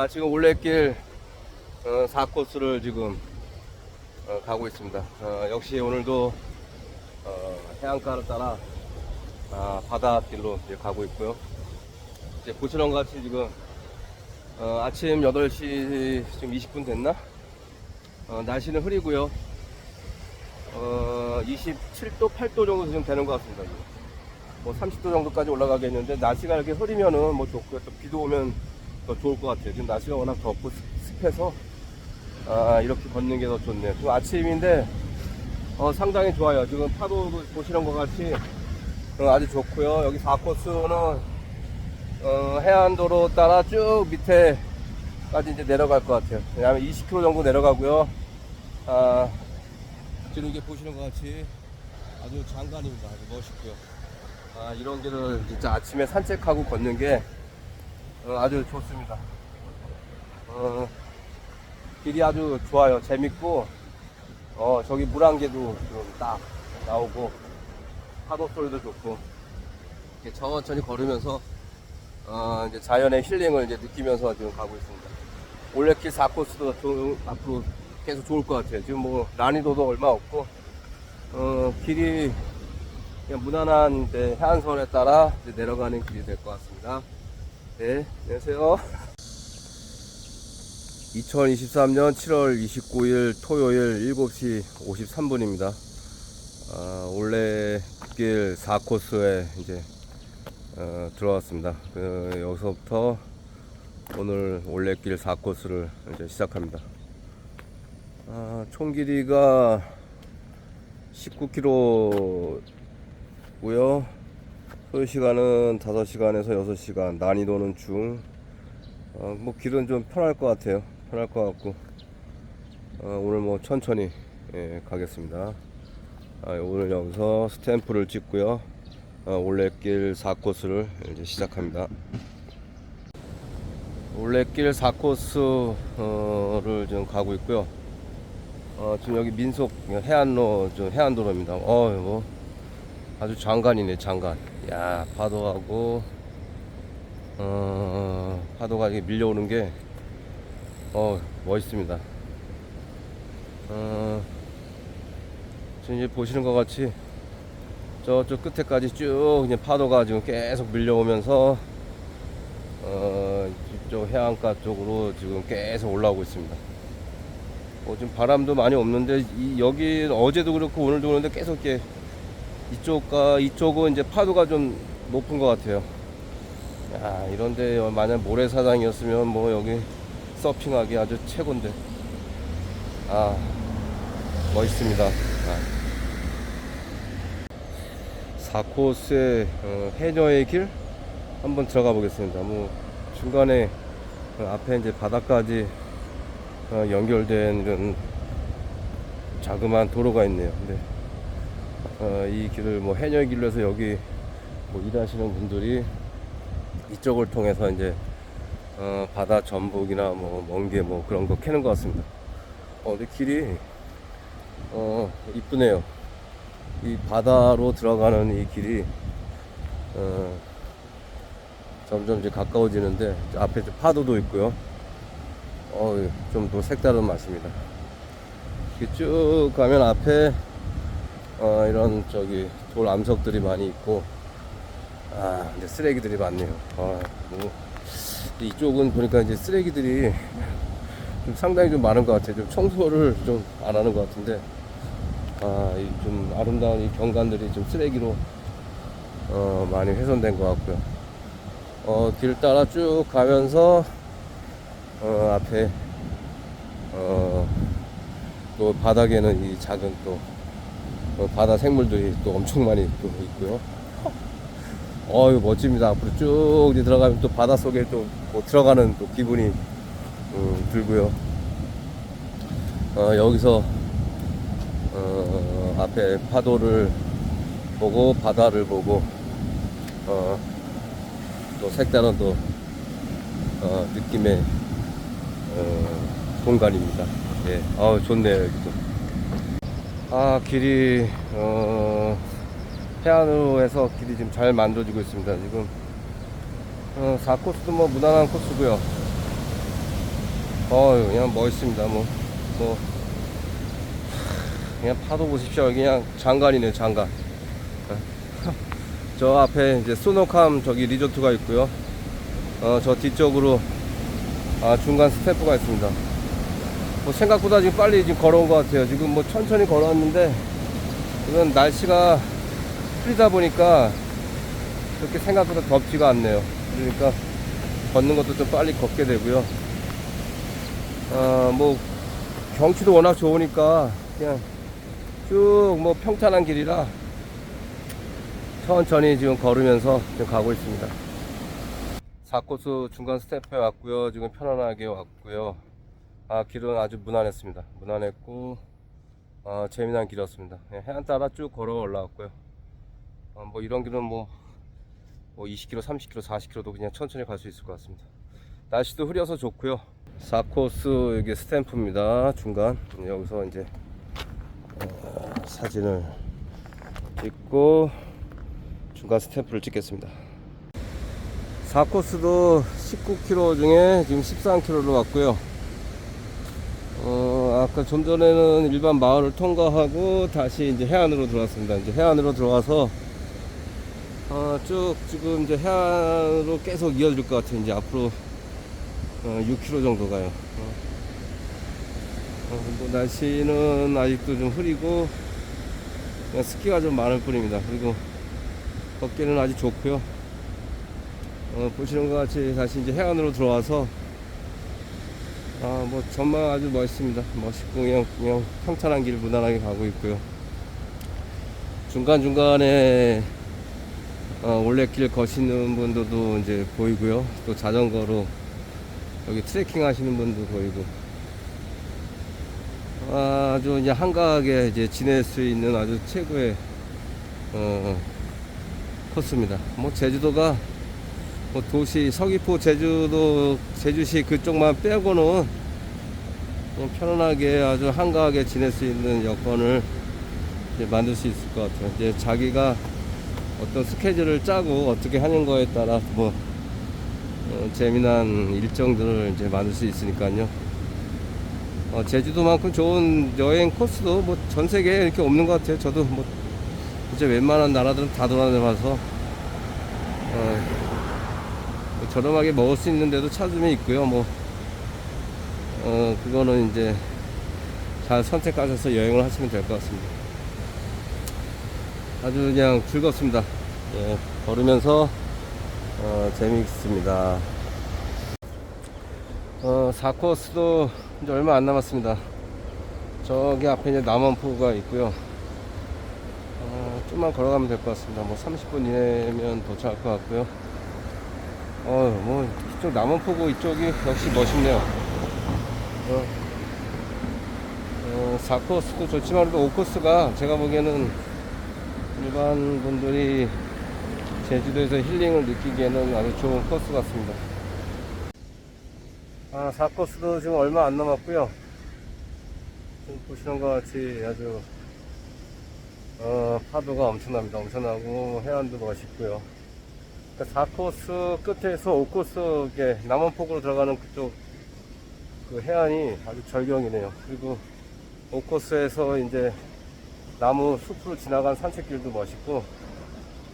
아, 지금 올레길 어, 4코스를 지금 어, 가고 있습니다. 어, 역시 오늘도 어, 해안가를 따라 아, 바다길로 이제 가고 있고요. 이제 보시는 것 같이 지금 어, 아침 8시 지금 20분 됐나? 어, 날씨는 흐리고요. 어, 27도, 8도 정도 지금 되는 것 같습니다. 지금. 뭐 30도 정도까지 올라가겠는데 날씨가 이렇게 흐리면은 뭐 좋고요. 또 비도 오면 더 좋을 것 같아요. 지금 날씨가 워낙 덥고 습- 습해서 아, 이렇게 걷는 게 더 좋네요. 지금 아침인데 어, 상당히 좋아요. 지금 파도 보시는 것 같이 어, 아주 좋고요. 여기 4코스는 어, 해안도로 따라 쭉 밑에까지 이제 내려갈 것 같아요. 왜냐하면 20km 정도 내려가고요. 아, 지금 이게 보시는 것 같이 아주 장관입니다. 아주 멋있고요. 아, 이런 길을 진짜 아침에 산책하고 걷는 게 어, 아주 좋습니다. 어, 길이 아주 좋아요. 재밌고, 어, 저기 물안개도 좀 딱 나오고, 파도 소리도 좋고, 이렇게 천천히 걸으면서, 어, 이제 자연의 힐링을 이제 느끼면서 지금 가고 있습니다. 올레길 4코스도 좀 앞으로 계속 좋을 것 같아요. 지금 뭐 난이도도 얼마 없고, 어, 길이 무난한 해안선에 따라 내려가는 길이 될 것 같습니다. 네, 안녕하세요. 2023년 7월 29일 토요일 7시 53분입니다. 아, 올레길 4코스에 이제 어, 들어왔습니다. 그, 여기서부터 오늘 올레길 4코스를 이제 시작합니다. 아, 총 길이가 19km고요. 소요 시간은 5시간에서 6시간, 난이도는 중. 어, 뭐 길은 좀 편할 것 같아요. 편할 것 같고 어, 오늘 뭐 천천히 예, 가겠습니다. 아, 오늘 여기서 스탬프를 찍고요. 어, 올레길 4코스를 이제 시작합니다. 올레길 4코스를 지금 가고 있고요. 어, 지금 여기 민속 해안로 좀 해안도로입니다. 어, 뭐 아주 장관이네 장관. 야 파도하고 어, 파도가 이렇게 밀려오는 게 어, 멋있습니다. 어, 지금 이제 보시는 것 같이 저쪽 끝에까지 쭉 이제 파도가 지금 계속 밀려오면서 어, 이쪽 해안가 쪽으로 지금 계속 올라오고 있습니다. 뭐 지금 바람도 많이 없는데 이 여기 어제도 그렇고 오늘도 그런데 계속 이렇게 이쪽과 이쪽은 이제 파도가 좀 높은 것 같아요. 야 이런데 만약 모래사장이었으면 뭐 여기 서핑하기 아주 최고인데 아 멋있습니다. 아. 4코스의 어, 해녀의 길 한번 들어가 보겠습니다. 뭐 중간에 그 앞에 이제 바다까지 어, 연결된 이런 자그마한 도로가 있네요. 근데 어, 이 길을 뭐 해녀 길로 해서 여기 뭐 일하시는 분들이 이쪽을 통해서 이제 어, 바다 전복이나 뭐 멍게 뭐 그런 거 캐는 것 같습니다. 어, 근데 길이 어 이쁘네요. 이 바다로 들어가는 이 길이 어, 점점 이제 가까워지는데 앞에 파도도 있고요. 어, 좀더 색다른 맛입니다. 쭉 가면 앞에 어, 이런 저기 돌 암석들이 많이 있고 아 근데 쓰레기들이 많네요. 아, 뭐 이쪽은 보니까 이제 쓰레기들이 좀 상당히 좀 많은 것 같아요. 좀 청소를 좀 안 하는 것 같은데 아, 이좀 아름다운 이 경관들이 좀 쓰레기로 어, 많이 훼손된 것 같고요. 어, 길 따라 쭉 가면서 어, 앞에 어, 또 바닥에는 이 작은 또 어, 바다 생물들이 또 엄청 많이 또 있고요. 어유 멋집니다. 앞으로 쭉 이제 들어가면 또 바다 속에 또 뭐 들어가는 또 기분이 음, 들고요. 어, 여기서 어, 앞에 파도를 보고 바다를 보고 어, 또 색다른 또 어, 느낌의 어, 공간입니다. 예, 아 좋네요 여기도. 아 길이 어, 해안으로 해서 길이 지금 잘 만들어지고 있습니다. 지금 어, 4코스도 뭐 무난한 코스고요. 어유 그냥 멋있습니다. 뭐, 뭐, 그냥 파도 보십시오. 그냥 장관이네요, 장관. 저 앞에 이제 소노캄 저기 리조트가 있고요. 어, 저 뒤쪽으로 아, 중간 스태프가 있습니다. 뭐 생각보다 지금 빨리 지금 걸어온 것 같아요. 지금 뭐 천천히 걸어왔는데 이건 날씨가 풀리다 보니까 그렇게 생각보다 덥지가 않네요. 그러니까 걷는 것도 좀 빨리 걷게 되고요. 아, 뭐 경치도 워낙 좋으니까 그냥 쭉 뭐 평탄한 길이라 천천히 지금 걸으면서 지금 가고 있습니다. 4코스 중간 스태프에 왔고요. 지금 편안하게 왔고요. 아, 길은 아주 무난했습니다. 무난했고, 아, 재미난 길이었습니다. 예, 해안 따라 쭉 걸어 올라왔고요. 어, 뭐 이런 길은 뭐, 뭐 20km, 30km, 40km도 그냥 천천히 갈 수 있을 것 같습니다. 날씨도 흐려서 좋고요. 4코스 여기 스탬프입니다. 중간. 여기서 이제 어, 사진을 찍고 중간 스탬프를 찍겠습니다. 4코스도 19km 중에 지금 13km로 왔고요. 어, 아까 좀 전에는 일반 마을을 통과하고 다시 이제 해안으로 들어왔습니다. 이제 해안으로 들어와서 어, 쭉 지금 이제 해안으로 계속 이어질 것 같아요. 이제 앞으로 어, 6km 정도 가요. 어. 어, 뭐 날씨는 아직도 좀 흐리고 습기가 좀 많을 뿐입니다. 그리고 걷기는 아주 좋고요. 어, 보시는 것 같이 다시 이제 해안으로 들어와서 아, 뭐 전망 아주 멋있습니다. 멋있고 그냥 그냥 평탄한 길 무난하게 가고 있고요. 중간 중간에 어, 올레길 거시는 분들도 이제 보이고요. 또 자전거로 여기 트레킹 하시는 분도 보이고 아주 이제 한가하게 이제 지낼 수 있는 아주 최고의 어, 코스입니다. 뭐 제주도가 뭐 도시 서귀포 제주도 제주시 그쪽만 빼고는 편안하게 아주 한가하게 지낼 수 있는 여건을 만들 수 있을 것 같아요. 이제 자기가 어떤 스케줄을 짜고 어떻게 하는 거에 따라 뭐 어, 재미난 일정들을 이제 만들 수 있으니까요. 어, 제주도만큼 좋은 여행 코스도 뭐 전 세계에 이렇게 없는 것 같아요. 저도 뭐 이제 웬만한 나라들은 다 돌아다녀봐서 어, 뭐 저렴하게 먹을 수 있는 데도 찾으면 있고요. 뭐, 어, 그거는 이제 잘 선택하셔서 여행을 하시면 될 것 같습니다. 아주 그냥 즐겁습니다. 예, 걸으면서, 어, 재미있습니다. 어, 4코스도 이제 얼마 안 남았습니다. 저기 앞에 이제 남원포가 있고요. 어, 좀만 걸어가면 될 것 같습니다. 뭐 30분 이내면 도착할 것 같고요. 어, 뭐, 이쪽 남원포구 이쪽이 역시 멋있네요. 어, 어, 4코스도 좋지만 그래도 5코스가 제가 보기에는 일반 분들이 제주도에서 힐링을 느끼기에는 아주 좋은 코스 같습니다. 아, 4코스도 지금 얼마 안 남았고요. 지금 보시는 것 같이 아주 어, 파도가 엄청납니다. 엄청나고 해안도 멋있고요. 4코스 끝에서 5코스 이게 남원폭으로 들어가는 그쪽 그 해안이 아주 절경이네요. 그리고 5코스에서 이제 나무 숲으로 지나간 산책길도 멋있고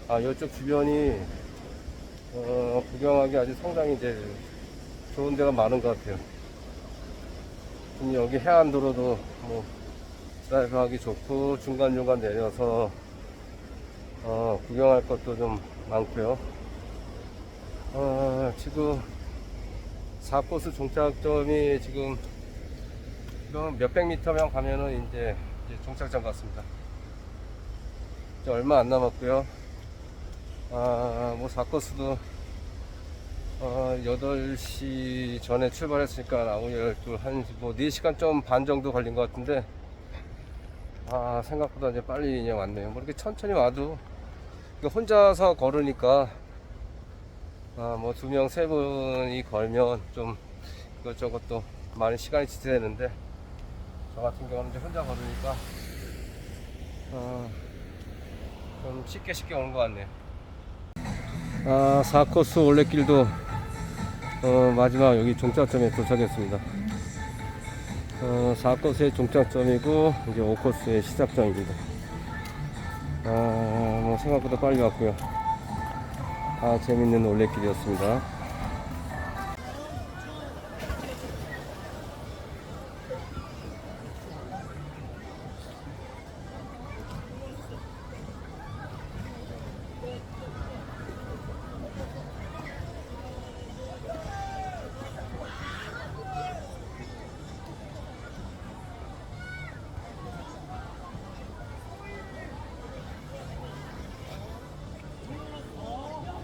아 이쪽 주변이 어, 구경하기 아주 상당히 이제 좋은 데가 많은 것 같아요. 여기 해안도로도 뭐 드라이브 하기 좋고 중간중간 내려서 어, 구경할 것도 좀 많고요. 어, 지금 4코스 종착점이 지금 몇백 미터면 가면은 이제, 이제 종착점 같습니다. 이제 얼마 안 남았고요. 아, 뭐 4코스도 어, 8시 전에 출발했으니까 나오고 12, 한, 뭐 4시간 좀 반 정도 걸린 것 같은데 아, 생각보다 이제 빨리 그냥 왔네요. 뭐 이렇게 천천히 와도 혼자서 걸으니까 아, 뭐 두 명, 세 분이 걸면 좀 이것저것 또 많은 시간이 지체되는데 저 같은 경우는 이제 혼자 걸으니까 아, 좀 쉽게 쉽게 오는 것 같네요. 아, 4코스 올레길도 어, 마지막 여기 종착점에 도착했습니다. 어, 4코스의 종착점이고 이제 5코스의 시작점입니다. 아, 뭐 생각보다 빨리 왔고요. 아, 재밌는 올레길이었습니다.